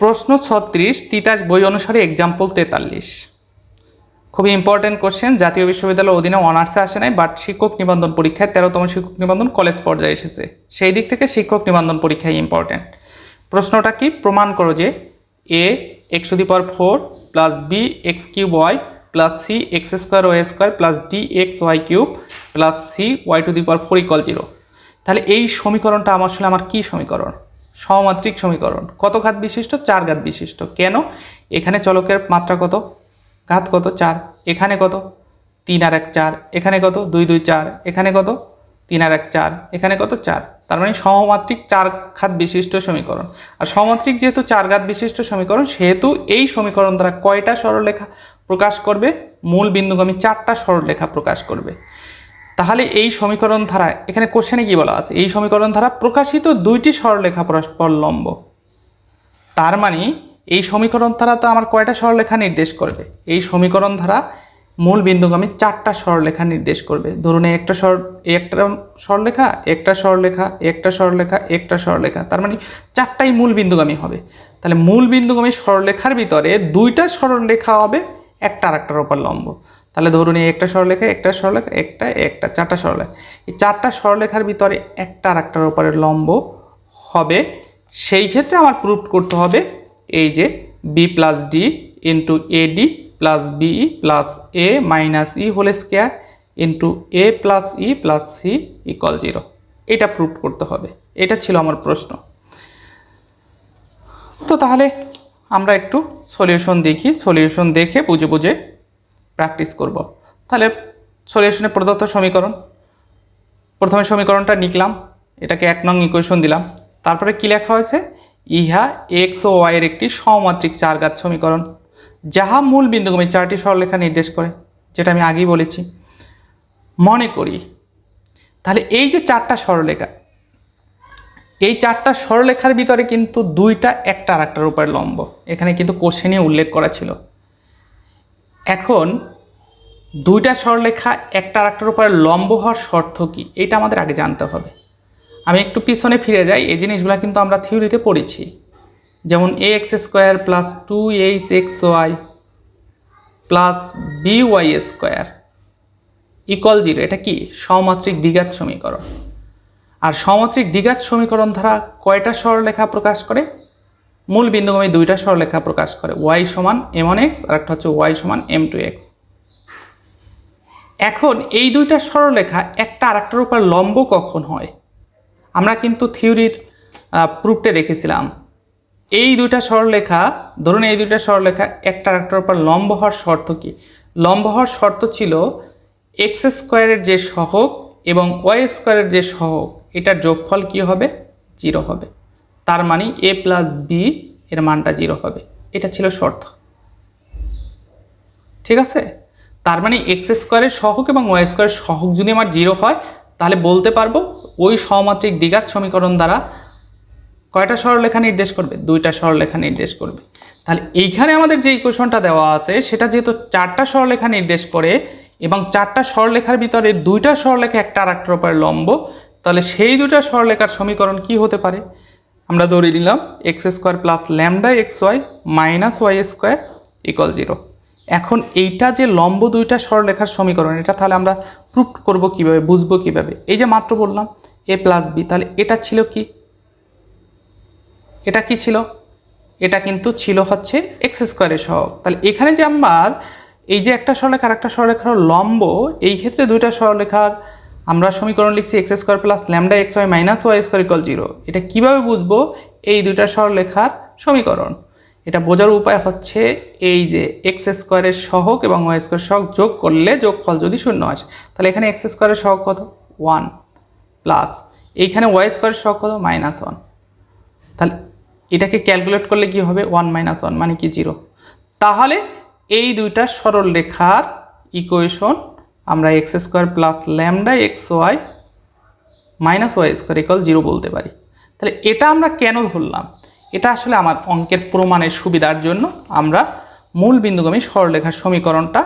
প্রশ্ন ছত্রিশ, তিতাস বই অনুসারে এক্সাম্পল তেতাল্লিশ। খুবই ইম্পর্টেন্ট কোশ্চেন জাতীয় বিশ্ববিদ্যালয়ের অধীনে অনার্সে আসে নাই বাট শিক্ষক নিবন্ধন পরীক্ষায় তেরোতম শিক্ষক নিবন্ধন কলেজ পর্যায়ে এসেছে। সেই দিক থেকে শিক্ষক নিবন্ধন পরীক্ষায় ইম্পর্টেন্ট প্রশ্নটা কি? প্রমাণ করো যে a x to the power four plus b x cube y plus c x square y square plus d x y cube plus c y to the power four equal zero তাহলে এই সমীকরণটা আমার আসলে আমার কী সমীকরণ? সমমাত্রিক সমীকরণ। কত ঘাত বিশিষ্ট? চার ঘাত বিশিষ্ট। কেন? এখানে চলকের মাত্রা কত? ঘাত কত? চার। এখানে কত? তিন আর এক চার। এখানে কত? দুই দুই, চার। এখানে কত? তিন আর এক চার। এখানে কত? চার। তার মানে সমমাত্রিক চার ঘাত বিশিষ্ট সমীকরণ। আর সমমাত্রিক যেহেতু চার ঘাত বিশিষ্ট সমীকরণ, সেহেতু এই সমীকরণ দ্বারা কয়টা সরলরেখা প্রকাশ করবে? মূল বিন্দুগামী চারটা সরলরেখা প্রকাশ করবে। তাহলে এই সমীকরণ ধারা, এখানে কোশ্চেনে কি বলা আছে? এই সমীকরণ ধারা প্রকাশিত দুইটি সরলরেখা পরস্পর লম্ব তার মানে এই সমীকরণ ধারা তো আমার কয়টা সরলরেখা নির্দেশ করবে? এই সমীকরণ ধারা মূল বিন্দুগামী চারটা সরলরেখা নির্দেশ করবে। ধরুন একটা সর একটা সরলরেখা একটা সরলরেখা একটা সরলরেখা একটা সরলরেখা তার মানে চারটাই মূল বিন্দুগামী হবে। তাহলে মূল বিন্দুগামী সরলরেখার ভিতরে দুইটা সরলরেখা হবে, একটা আর একটার উপর লম্ব। তাহলে ধরুন এই একটা সরলরেখা একটা সরলরেখা একটা একটা, চারটা সরলরেখা এই চারটা সরলরেখার ভিতরে একটা আর একটার উপরে লম্ব হবে। সেই ক্ষেত্রে আমার প্রুভ করতে হবে এই যে b plus d into a d plus b e plus a minus e whole square into a plus e plus c equal zero এটা প্রুভ করতে হবে। এটা ছিল আমার প্রশ্ন। তো তাহলে আমরা একটু সলিউশন দেখি। সলিউশন দেখে বুঝে বুঝে প্র্যাকটিস করব। তাহলে সলিউশনে প্রদত্ত সমীকরণ। প্রথমে সমীকরণটা লিখলাম এটাকে এক নং ইকুয়েশন দিলাম। তারপরে কি লেখা হয়েছে? ইহা এক্স ও ওয়াইয়ের একটি সমমাত্রিক চারঘাত সমীকরণ, যাহা মূল বিন্দুগমী চারটি সরলরেখা নির্দেশ করে, যেটা আমি আগেই বলেছি। মনে করি, তাহলে এই যে চারটা সরলরেখা, এই চারটা সরলরেখার ভিতরে কিন্তু দুইটা একটা আর একটার উপরে লম্ব। এখানে কিন্তু কোশ্চেনে উল্লেখ করা ছিল। এখন দুইটা সরলরেখা একটা আর একটার উপরে লম্ব হওয়ার শর্ত কী? এটা আমাদের আগে জানতে হবে। আমি একটু পিছনে ফিরে যাই, এই জিনিসগুলো কিন্তু আমরা থিওরিতে পড়েছি। যেমন a x square plus two h x y plus b y square equal zero এটা কি? সমমাত্রিক দ্বিঘাত সমীকরণ। আর সমমাত্রিক দ্বিঘাত সমীকরণ ধারা কয়টা সরলরেখা প্রকাশ করে? মূল বিন্দুগামী দুইটা সরলরেখা প্রকাশ করে ওয়াই সমান এম ওয়ান এক্স আর একটা হচ্ছে ওয়াই সমান এম টু এক্স এখন এই দুইটা সরলরেখা একটা আরেকটার উপর লম্ব কখন হয়? আমরা কিন্তু থিওরির প্রুফটে দেখেছিলাম। এই দুইটা সরলরেখা ধরুন এই দুইটা সরলরেখা একটা আরেকটার উপর লম্ব হওয়ার শর্ত কি? লম্ব হওয়ার শর্ত ছিল এক্স স্কোয়ারের যে সহগ এবং ওয়াই স্কোয়ারের যে সহগ, এটার যোগফল কি হবে? জিরো হবে। তার মানে এ প্লাস বি এর মানটা জিরো হবে। এটা ছিল শর্ত। ঠিক আছে? তার মানে এক্স স্কোয়ারের সহক এবং ওয়াই স্কোয়ারের সহক যদি আমার জিরো হয়, তাহলে বলতে পারব ওই সমমাত্রিক দ্বিঘাত সমীকরণ দ্বারা কয়টা সরলরেখা নির্দেশ করবে? দুইটা সরলরেখা নির্দেশ করবে। তাহলে এইখানে আমাদের যে ইকুয়েশনটা দেওয়া আছে, সেটা যেহেতু চারটা সরলরেখা নির্দেশ করে এবং চারটা সরলরেখার ভিতরে দুইটা সরলরেখা একটা আর একটার উপরে লম্ব, তাহলে সেই দুইটা সরলরেখার সমীকরণ কি হতে পারে? আমরা ধরে নিলাম x square plus lambda x y minus y square equal zero এখন এইটা যে লম্ব দুইটা সরলরেখার সমীকরণ, এটা তাহলে আমরা প্রুফ করব কীভাবে, বুঝব কীভাবে? এই যে মাত্র বললাম এ প্লাস বি তাহলে এটা ছিল কি? এটা কি ছিল? এটা কিন্তু ছিল হচ্ছে এক্স স্কোয়ারের সহগ। তাহলে এখানে যে আমার এই যে একটা সরলেখা আর একটা সরলেখার লম্ব, এই ক্ষেত্রে দুইটা সরলেখার আমরা সমীকরণ লিখছি x square plus lambda x y minus y square equal zero এটা কীভাবে বুঝব? এই দুইটা সরলেখার সমীকরণ। এটা বোঝার উপায় হচ্ছে এই যে এক্স স্কোয়ারের সহগ এবং ওয়াই স্কোয়ার সহগ যোগ করলে যোগফল যদি শূন্য আসে, তাহলে এখানে এক্স স্কোয়ারের সহগ কত? ওয়ান প্লাস এইখানে ওয়াই স্কোয়ারের সহক কত? মাইনাস ওয়ান তাহলে এটাকে ক্যালকুলেট করলে কি হবে? ওয়ান মাইনাস ওয়ান মানে কি? জিরো তাহলে এই দুইটা সরল রেখার ইকুয়েশন আমরা x square plus lambda x y minus y square equal zero বলতে পারি। তাহলে এটা আমরা কেন ধরলাম? এটা আসলে আমার অঙ্কের প্রমাণের সুবিধার জন্য আমরা মূল বিন্দুগামী সরলরেখার সমীকরণটা,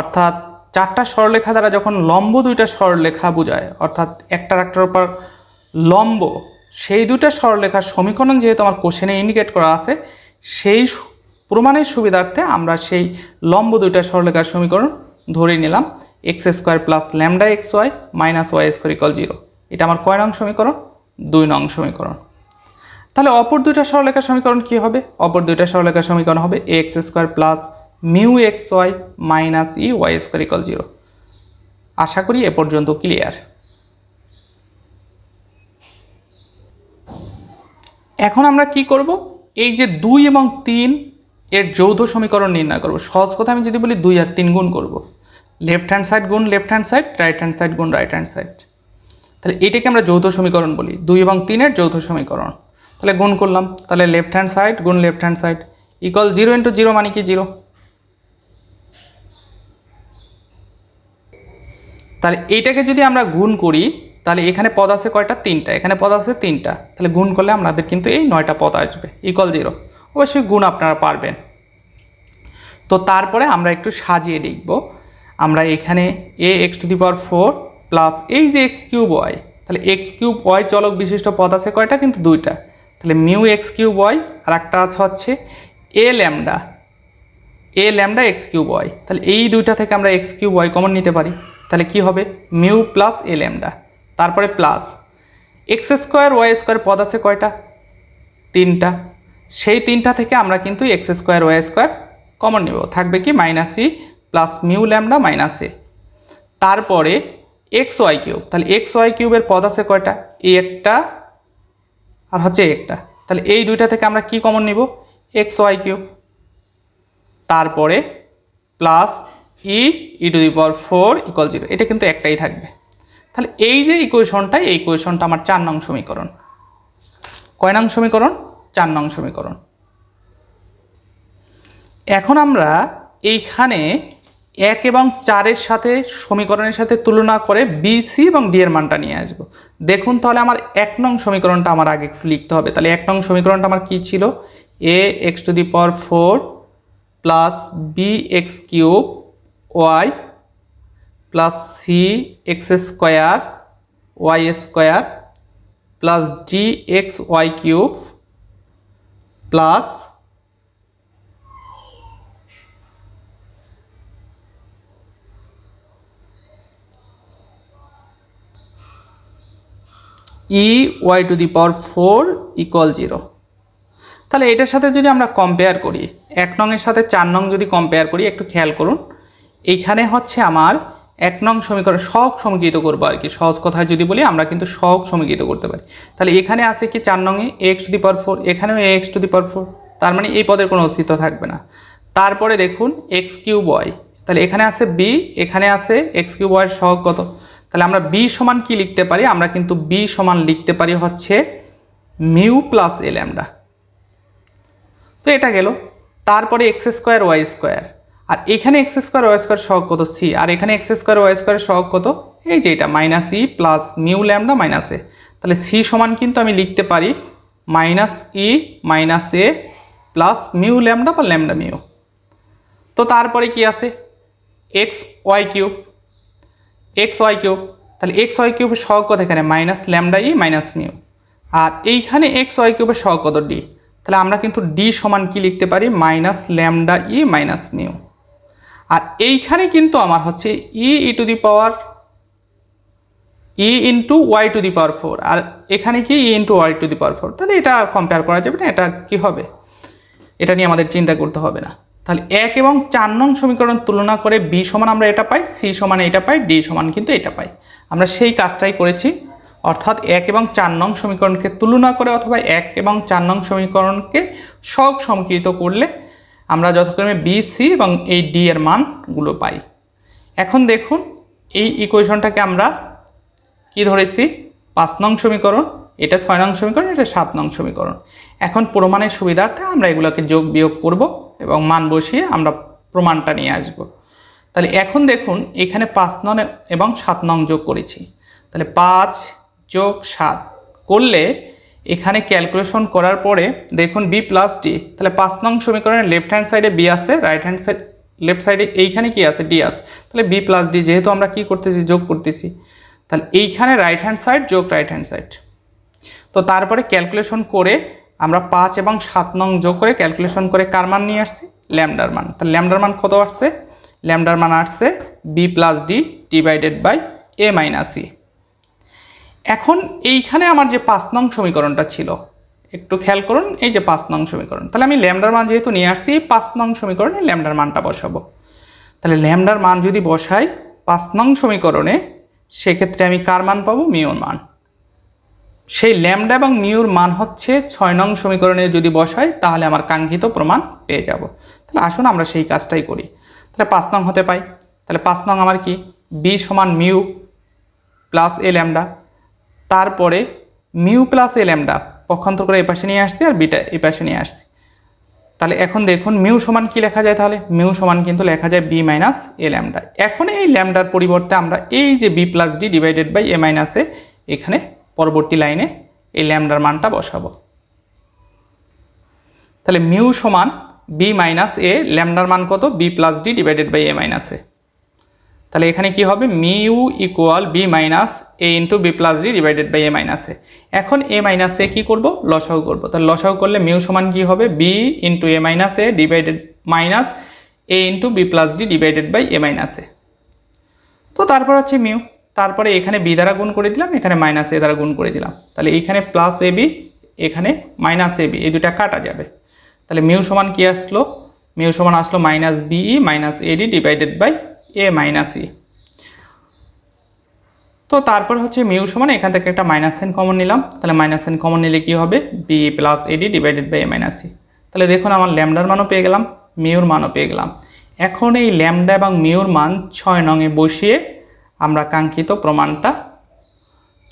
অর্থাৎ চারটা সরলরেখা দ্বারা যখন লম্ব দুইটা সরলরেখা বোঝায়, অর্থাৎ একটার একটার উপর লম্ব, সেই দুইটা সরলরেখার সমীকরণ যেহেতু আমার কোশ্চেনে ইন্ডিকেট করা আছে, সেই প্রমাণের সুবিধার্থে আমরা সেই লম্ব দুইটা সরলরেখার সমীকরণ ধরে নিলাম। X square plus lambda x y minus y square equal zero. এটা আমার কয় নং সমীকরণ, দুই নং সমীকরণ। তাহলে অপর দুইটা সরলরেখার সমীকরণ কি হবে? অপর দুইটা সরলরেখার সমীকরণ হবে x square plus mu x y minus e y square equal zero. আশা করি এ পর্যন্ত ক্লিয়ার। এখন আমরা কি করব? এই যে দুই এবং তিন এর যৌথ সমীকরণ নির্ণয় করব। সহজ কথা আমি যদি বলি দুই আর তিন গুণ করব। লেফট হ্যান্ড সাইড গুণ left hand side right hand side গুণ রাইট হ্যান্ড সাইড তাহলে এটাকে আমরা যৌথ সমীকরণ বলি। দুই এবং তিনের যৌথ সমীকরণ। তাহলে গুণ করলাম। তাহলে লেফট হ্যান্ড সাইড গুণ left hand side equal zero into zero মানে কি জিরো তাহলে এইটাকে যদি আমরা গুণ করি, তাহলে এখানে পদ আছে কয়টা? তিনটা। এখানে পদ আছে তিনটা। তাহলে গুণ করলে আমাদের কিন্তু এই নয়টা পদ আসবে। ইকুয়াল জিরো অবশ্যই গুণ আপনারা পারবেন। তো তারপরে আমরা একটু সাজিয়ে লিখব। আমরা এখানে a x to the power four plus এই যে এক্স কিউব ওয়াই তাহলে এক্স কিউব ওয়াই চলক বিশিষ্ট পদ আছে কয়টা? কিন্তু দুইটা। তাহলে মিউ এক্স কিউব ওয়াই আর একটা আছে হচ্ছে a lambda a lambda x cube y তাহলে এই দুইটা থেকে আমরা এক্স কিউব ওয়াই কমন নিতে পারি। তাহলে কি হবে? মিউ প্লাস এ ল্যামডা তারপরে plus x square y square পদ আছে কয়টা? তিনটা। সেই তিনটা থেকে আমরা কিন্তু x square Y square common নেব। থাকবে কি minus e plus mu lambda minus a তারপরে এক্স ওয়াই কিউব তাহলে এক্স ওয়াই কিউবের পদ আছে কয়টা? এই একটা আর হচ্ছে একটা। তাহলে এই দুইটা থেকে আমরা কি কমন নিব? এক্স ওয়াই কিউব তারপরে plus e e to the power four equal zero এটা কিন্তু একটাই থাকবে। তাহলে এই যে ইকুয়েশনটা এই ইকুয়েশনটা আমার চার নং সমীকরণ। কয় নং সমীকরণ? চার নং সমীকরণ। এখন আমরা এইখানে এক এবং চারের সাথে সমীকরণের সাথে তুলনা করে বি সি এবং ডি এর মানটা নিয়ে আসব। দেখুন তাহলে আমার এক নং সমীকরণটা আমার আগে একটু লিখতে হবে। তাহলে এক নং সমীকরণটা আমার কী ছিল? A x to the power four plus b x cube y plus c x square y square plus d x y cube plus e y to the power four equal zero. তাহলে এটার সাথে যদি আমরা compare করি, এক নংয়ের সাথে চার নং যদি কম্পেয়ার করি, একটু খেয়াল করুন এইখানে হচ্ছে আমার এক নং সমীকরণ সহগ সমীকৃত করব আর কি। সহজ কথায় যদি বলি, আমরা কিন্তু সহগ সমীকৃত করতে পারি। তাহলে এখানে আছে কি চার নংয়ে x to the power four, এখানেও x to the power four, তার মানে এই পদের কোনো অস্তিত্ব থাকবে না। তারপরে দেখুন এক্স কিউব ওয়াই তাহলে এখানে আছে বি এখানে আছে এক্স কিউব ওয়াইয়ের সহগ কত? তাহলে আমরা বি সমান কি লিখতে পারি? আমরা কিন্তু বি সমান লিখতে পারি হচ্ছে মিউ প্লাস এল ল্যামডা। তো এটা গেল। তারপরে এক্স স্কোয়ার, ওয়াই স্কোয়ার। আর এখানে এক্স স্কোয়ার, ওয়াই স্কোয়ার সহগ কত? সি। আর এখানে এক্স স্কোয়ার, ওয়াই স্কোয়ার সহগ কত? এই যে এটা, minus e plus mu lambda minus a. তাহলে সি সমান কিন্তু আমি লিখতে পারি minus e minus a plus mu lambda বা ল্যামডা মিউ। তো তারপরে কি আছে? X, y cube. X y cube, তাহলে এক্স ওয়াই কিউবের সহগ কত এখানে? Minus lambda e minus mu আর এইখানে এক্স ওয়াই কিউবের সহগ কত? ডি তাহলে আমরা কিন্তু ডি সমান কি লিখতে পারি? Minus lambda e minus mu আর এইখানে কিন্তু আমার হচ্ছে e e to the power e into y to the power four আর এখানে কি e into y to the power four তাহলে এটা কম্পেয়ার করা যাবে না, এটা কি হবে? এটা নিয়ে আমাদের চিন্তা করতে হবে না। তাহলে এক এবং চার নং সমীকরণ তুলনা করে বি সমান আমরা এটা পাই, সি সমান এটা পাই, ডি সমান কিন্তু এটা পাই। আমরা সেই কাজটাই করেছি। অর্থাৎ এক এবং চার নং সমীকরণকে তুলনা করে অথবা এক এবং চার নং সমীকরণকে সহগ সমকৃত করলে আমরা যথাক্রমে বি, সি এবং এই ডি এর মানগুলো পাই। এখন দেখুন, এই ইকুয়েশনটাকে আমরা কি ধরেছি? পাঁচ নং সমীকরণ এটা ছয় নং সমীকরণ, এটা সাত নং সমীকরণ। এখন প্রমাণের সুবিধার্থে আমরা এগুলোকে যোগ বিয়োগ করব এবং মান বসিয়ে আমরা প্রমাণটা নিয়ে আসব। তাহলে এখন দেখুন, এখানে পাঁচ নং এবং সাত নং যোগ করেছি। তাহলে পাঁচ যোগ সাত করলে এখানে ক্যালকুলেশন করার পরে দেখুন বি প্লাস ডি তাহলে পাঁচ নং সমীকরণের লেফট হ্যান্ড সাইডে বি আছে রাইট হ্যান্ড সাইড লেফট সাইডে এইখানে কি আছে? ডি আছে। তাহলে বি প্লাস ডি যেহেতু আমরা কি করতেছি? যোগ করতেছি। তাহলে এইখানে রাইট হ্যান্ড সাইড যোগ রাইট হ্যান্ড সাইড তো তারপরে ক্যালকুলেশন করে আমরা পাঁচ এবং সাত নং যোগ করে ক্যালকুলেশন করে কার মান নিয়ে আসছি? ল্যামডার মান। তাহলে ল্যামডার মান কত আসছে? ল্যামডার মান আসছে b plus d divided by a minus c এখন এইখানে আমার যে পাঁচ নং সমীকরণটা ছিল, একটু খেয়াল করুন, এই যে পাঁচ নং সমীকরণ। তাহলে আমি ল্যামডার মান যেহেতু নিয়ে আসছি পাঁচ নং সমীকরণে ল্যামডার মানটা বসাবো। তাহলে ল্যামডার মান যদি বসাই পাঁচ নং সমীকরণে, সেক্ষেত্রে আমি কার মান পাবো? মিউর মান। সেই ল্যামডা এবং মিউর মান হচ্ছে ছয় নং সমীকরণে যদি বসাই, তাহলে আমার কাঙ্ক্ষিত প্রমাণ পেয়ে যাব। তাহলে আসুন আমরা সেই কাজটাই করি। তাহলে পাঁচ নং হতে পাই। তাহলে পাঁচ নং আমার কি? বি সমান মিউ প্লাস এ ল্যামডা। তারপরে মিউ প্লাস এ ল্যামডা পক্ষান্তর করে এই পাশে নিয়ে আসছি আর বিটা এই পাশে নিয়ে আসছি। তাহলে এখন দেখুন মিউ সমান কি লেখা যায় তাহলে? মিউ সমান কিন্তু লেখা যায় বি মাইনাস এ ল্যামডা। এখন এই ল্যামডার পরিবর্তে আমরা এই যে b plus d divided by a minus এখানে পরবর্তী লাইনে এই ল্যামডার মানটা বসাবো। তাহলে মিউ সমান বি মাইনাস এ ল্যামডার মান কত? B plus d divided by a minus a তাহলে এখানে কি হবে? Mu equal b minus a into b plus d divided by a minus a এখন এ মাইনাস এ কী করব? লসাগু করব। তাহলে লসাগু করলে মিউ সমান কী হবে? B into a minus a divided minus a into b plus d divided by a minus a তো তারপর হচ্ছে মিউ। তারপরে এখানে বি দ্বারা গুণ করে দিলাম, এখানে মাইনাস এ দ্বারা গুণ করে দিলাম। তাহলে এইখানে প্লাস এ বি এখানে মাইনাস এ বি এই দুটা কাটা যাবে। তাহলে মিউ সমান কি আসলো? মিউ সমান আসলো minus b e minus a d divided by a minus e তো তারপর হচ্ছে মিউ সমান, এখান থেকে একটা মাইনাস এন কমন নিলাম। তাহলে মাইনাস এন কমন নিলে কি হবে? B plus a d divided by a minus e তাহলে দেখুন আমার ল্যামডার মানও পেয়ে গেলাম মিউর মানও পেয়ে গেলাম। এখন এই ল্যামডা এবং মিউর মান ছয় নংয়ে বসিয়ে আমরা কাঙ্ক্ষিত প্রমাণটা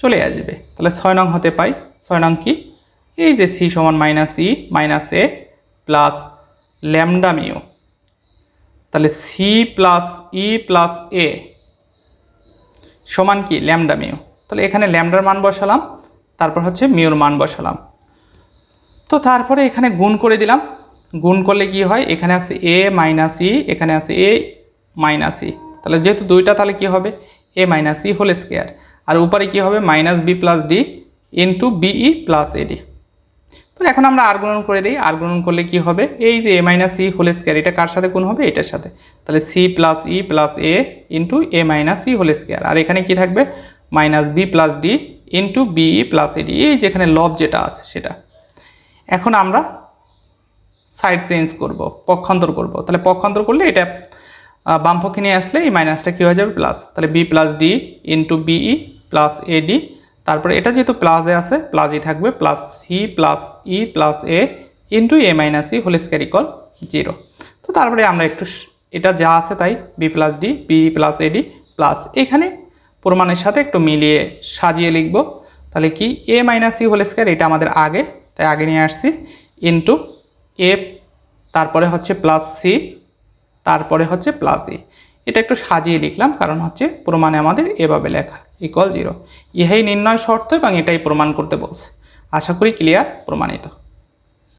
চলে আসবে। তাহলে ছয় নং হতে পাই। ছয় নং কি? এই যে সি সমান minus e minus a plus lambda mu তাহলে c plus e plus a সমান কি? ল্যামডা মিউ তাহলে এখানে ল্যামডার মান বসালাম, তারপর হচ্ছে মিউর মান বসালাম। তো তারপরে এখানে গুণ করে দিলাম। গুণ করলে কি হয়? এখানে আছে এ মাইনাস ই এখানে আছে এ মাইনাস ই তাহলে যেহেতু দুইটা, তাহলে কি হবে? A minus e whole square আর উপরে কি হবে? Minus b plus d into b e plus a d তো এখন আমরা আর গুণন করে দিই। আর গুণন করলে কি হবে? এই যে a minus e whole square এটা কার সাথে গুণ হবে? এটার সাথে। তাহলে c plus e plus a into a minus e whole square আর এখানে কি থাকবে? Minus b plus d into b e plus a d এই যেখানে লব যেটা আছে, সেটা। এখন আমরা সাইড চেঞ্জ করব, পক্ষান্তর করব। তাহলে পক্ষান্তর করলে এটা আহ, বাম পক্ষে নিয়ে আসলে এই মাইনাসটা কী হয়ে যাবে? প্লাস তাহলে b plus d into b e plus a d তারপরে এটা যেহেতু প্লাসে আছে প্লাসই থাকবে plus c plus e plus a into a minus e whole square equal zero তো তারপরে আমরা একটু এটা যা আছে তাই b plus d b plus a d plus এখানে প্রমাণের সাথে একটু মিলিয়ে সাজিয়ে লিখব। তাহলে কি a minus e whole square এটা আমাদের আগে তাই আগে নিয়ে আসছি। ইন্টু এ তারপরে হচ্ছে প্লাস সি তারপরে হচ্ছে প্লাস এ এটা একটু সাজিয়ে লিখলাম, কারণ হচ্ছে প্রমাণে আমাদের এভাবে লেখা ইকুয়াল জিরো ইহাই নির্ণয় শর্ত এবং এটাই প্রমাণ করতে বলছে। আশা করি ক্লিয়ার প্রমাণিত।